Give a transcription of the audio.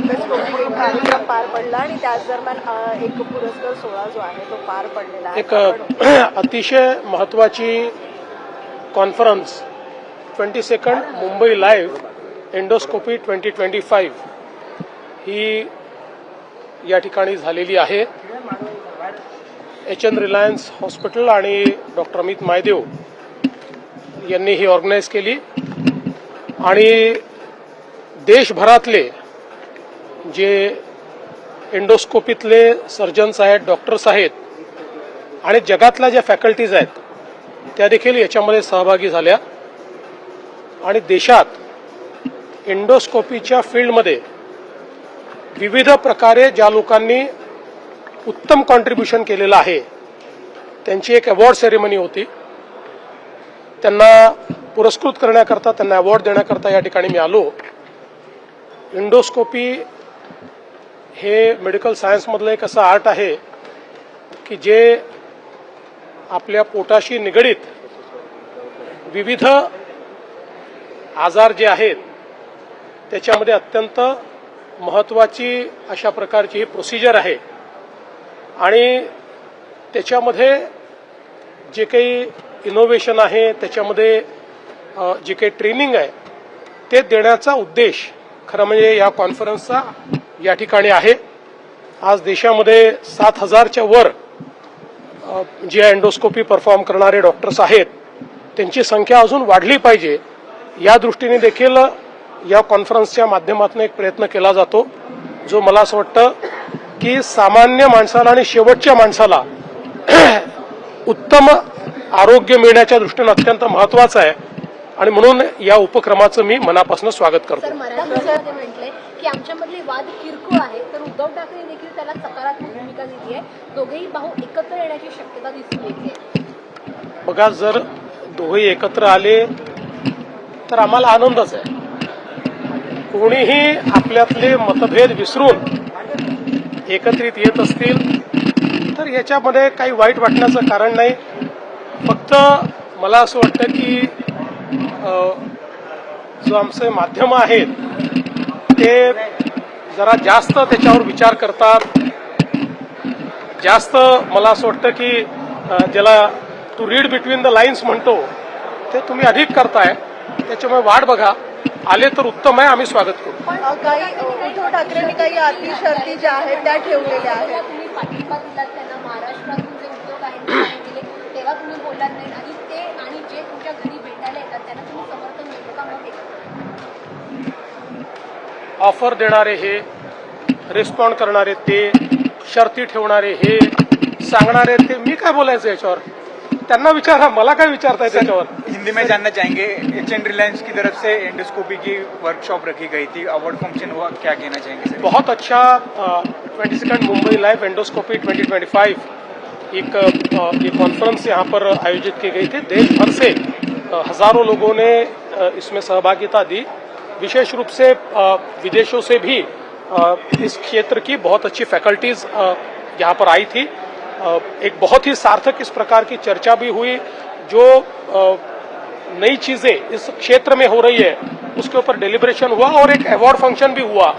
पडलं आणि त्याच दरम्यान एक पुरस्कार सोहळा जो आहे तो पार पडलेला एक अतिशय महत्त्वाची conference twenty second Mumbai live endoscopy twenty twenty five ही या ठिकाणी झालेली आहे. एच एन रिलायन्स हॉस्पिटल आणि डॉक्टर अमित मायदेव यांनी ही ऑर्गनाईज केली. आणि देशभरातले जे एंडोस्कोपीतले सर्जन्स आहेत डॉक्टर्स आहेत आणि जगातल्या ज्या फॅकल्टीज आहेत त्या देखील याच्यामध्ये सहभागी झाल्या. आणि देशात एंडोस्कोपीच्या फील्डमध्ये विविध प्रकारे ज्या लोकांनी उत्तम कॉन्ट्रीब्युशन केलेलं आहे त्यांची एक अवॉर्ड सेरेमनी होती. त्यांना पुरस्कृत करण्याकरता त्यांना अवॉर्ड देण्याकरता या ठिकाणी मी आलो. इंडोस्कोपी हे मेडिकल सायन्समधलं एक असं आर्ट आहे की जे आपल्या पोटाशी निगडीत विविध आजार जे आहेत त्याच्यामध्ये अत्यंत महत्त्वाची अशा प्रकारची ही प्रोसिजर आहे. आणि त्याच्यामध्ये जे काही इनोव्हेशन आहे त्याच्यामध्ये जे काही ट्रेनिंग आहे ते देण्याचा उद्देश खरं म्हणजे या कॉन्फरन्सचा या ठिकाणी आहे. आज देशामध्ये सात हजारच्या वर जे अँडोस्कोपी परफॉर्म करणारे डॉक्टर्स आहेत त्यांची संख्या अजून वाढली पाहिजे या दृष्टीने देखील या कॉन्फरन्सच्या माध्यमातून एक प्रयत्न केला जातो जो मला असं वाटतं की सामान्य माणसाला आणि शेवटच्या माणसाला उत्तम आरोग्य मिळण्याच्या दृष्टीनं अत्यंत महत्वाचं आहे. आणि म्हणून या उपक्रमाचं मी मनापासून स्वागत करतो तर मराठवाड्यामध्ये म्हटलंय की आमच्यामधले वाद किरकोळ आहे तर उद्धव ठाकरे देखील त्याला सकारात्मक भूमिका दिली आहे. दोघेही भाऊ एकत्र येण्याची शक्यता दिसून येते. बघा जर दोघे एकत्र आले तर आम्हाला आनंदच आहे. कोणीही आपल्यातले मतभेद विसरून एकत्रित येत असतील तर याच्यामध्ये काही वाईट वाटण्याचं कारण नाही. फक्त मला असं वाटतं की जो आमचे माध्यम आहेत ते जरा जास्त त्याच्यावर विचार करतात. जास्त मला असं वाटतं की ज्याला to read between the lines म्हणतो ते तुम्ही अधिक करताय. त्याच्यामुळे वाट बघा. आले तर उत्तम आहे आम्ही स्वागत करू. काही उद्धव ठाकरेंनी काही अटी शर्ती ज्या आहेत त्या ठेवलेल्या आहेत. तुम्ही पाठिंबा दिलात त्यांना महाराष्ट्रातून जे उद्योग आहेत दिले तेव्हा तुम्ही बोललात नाही. आणि ते आणि जे तुमच्या घरी ऑफ़र देणारे हे रिस्पॉन्ड करणारे ते शर्ती ठेवणारे हे सांगणारे ते मी काय बोलायचं याच्यावर? त्यांना विचारा मला काय विचारताय त्याच्यावर हिंदी में जानना चाहेंगे एच एन रिलायंस की तरफ़ से एंडोस्कोपी की वर्कशॉप रखी गई थी अवार्ड फ़ंक्शन हुआ क्या कहना चाहेंगे सर? बहुत अच्छा twenty second Mumbai live endoscopy 2025 एक अ, ये कॉन्फ्रेंस यहाँ पर आयोजित की गई थी देश भर से। हज़ारों लोगों ने इसमें सहभागिता दी। विशेष रूप से विदेशों से भी इस क्षेत्र की बहुत अच्छी फैकल्टीज यहाँ पर आई थी। एक बहुत ही सार्थक इस प्रकार की चर्चा भी हुई, जो नई चीज़ें इस क्षेत्र में हो रही है, उसके ऊपर डेलिब्रेशन हुआ और एक अवार्ड फ़ंक्शन भी हुआ।